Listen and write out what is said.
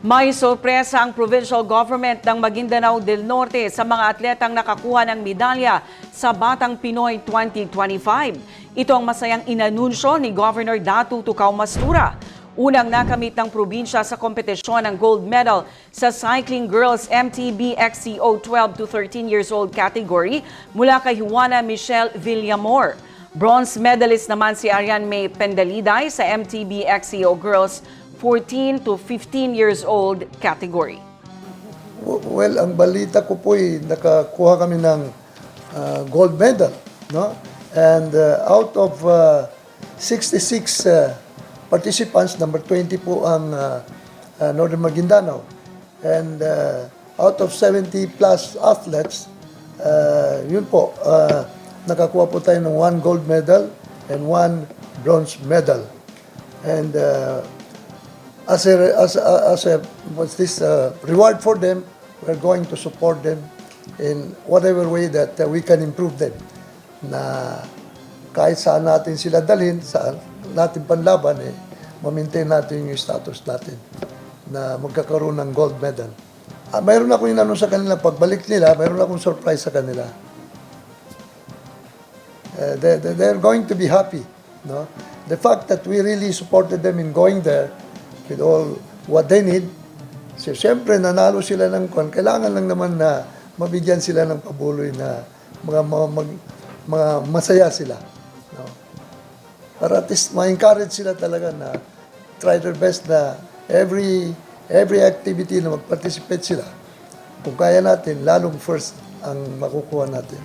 May sorpresa ang provincial government ng Maguindanao del Norte sa mga atletang nakakuha ng medalya sa Batang Pinoy 2025. Ito ang masayang inanunsyo ni Governor Datu Tukaw Mastura. Unang nakamit ng probinsya sa kompetisyon ng gold medal sa Cycling Girls MTB XCO 12 to 13 years old category mula kay Juana Michelle Villamor. Bronze medalist naman si Arian May Pendaliday sa MTB XCO Girls 14 to 15 years old category. Well, ang balita ko po ay nakakuha kami ng uh, gold medal, no? And uh, out of uh, 66 uh, participants, number 20 po ang uh, uh, Northern Maguindanao. And uh, out of 70 plus athletes, uh, yun po, uh, nakakuha po tayo ng one gold medal and one bronze medal. And uh, as a as a, as a what's this uh, reward for them we're going to support them in whatever way that uh, we can improve them na kahit saan natin sila dalhin saan natin panlaban eh ma-maintain natin yung status natin na magkakaroon ng gold medal ah, mayroon akong inano sa kanila pagbalik nila mayroon akong surprise sa kanila uh, they, they- they're going to be happy. No? The fact that we really supported them in going there with all what they need, so, siyempre nanalo sila ng kwan, kailangan lang naman na mabigyan sila ng pabuloy na mga, mga, mag- mga masaya sila. No? Para at least ma-encourage sila talaga na try their best na every every activity na mag-participate sila. Kung kaya natin, lalong first ang makukuha natin.